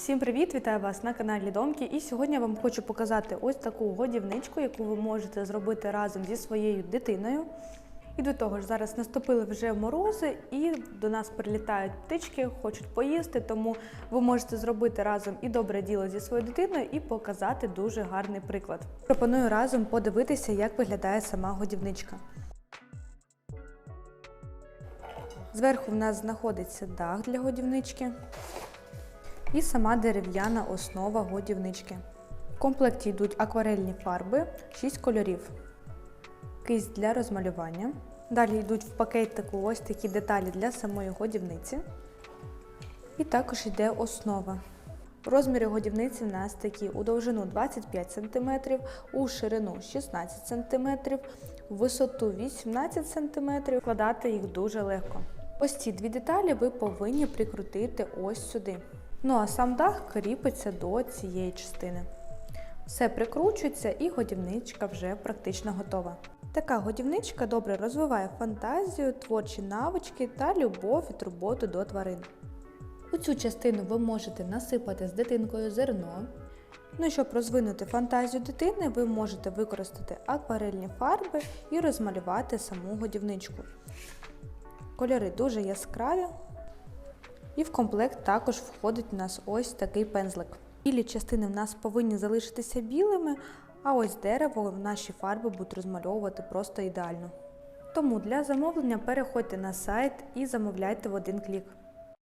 Всім привіт! Вітаю вас на каналі Домки. І сьогодні я вам хочу показати ось таку годівничку, яку ви можете зробити разом зі своєю дитиною. І до того ж, зараз наступили вже морози, і до нас прилітають птички, хочуть поїсти, тому ви можете зробити разом і добре діло зі своєю дитиною і показати дуже гарний приклад. Пропоную разом подивитися, як виглядає сама годівничка. Зверху в нас знаходиться дах для годівнички і сама дерев'яна основа годівнички. В комплекті йдуть акварельні фарби, 6 кольорів, кисть для розмалювання. Далі йдуть в пакетику ось такі деталі для самої годівниці. І також йде основа. Розміри годівниці в нас такі у довжину 25 см, у ширину 16 см, в висоту 18 см. Вкладати їх дуже легко. Ось ці дві деталі ви повинні прикрутити ось сюди. Ну а сам дах кріпиться до цієї частини. Все прикручується і годівничка вже практично готова. Така годівничка добре розвиває фантазію, творчі навички та любов і турботу до тварин. У цю частину ви можете насипати з дитинкою зерно. Ну і щоб розвинути фантазію дитини, ви можете використати акварельні фарби і розмалювати саму годівничку. Кольори дуже яскраві. І в комплект також входить у нас ось такий пензлик. Білі частини в нас повинні залишитися білими, а ось дерево в наші фарби будуть розмальовувати просто ідеально. Тому для замовлення переходьте на сайт і замовляйте в один клік.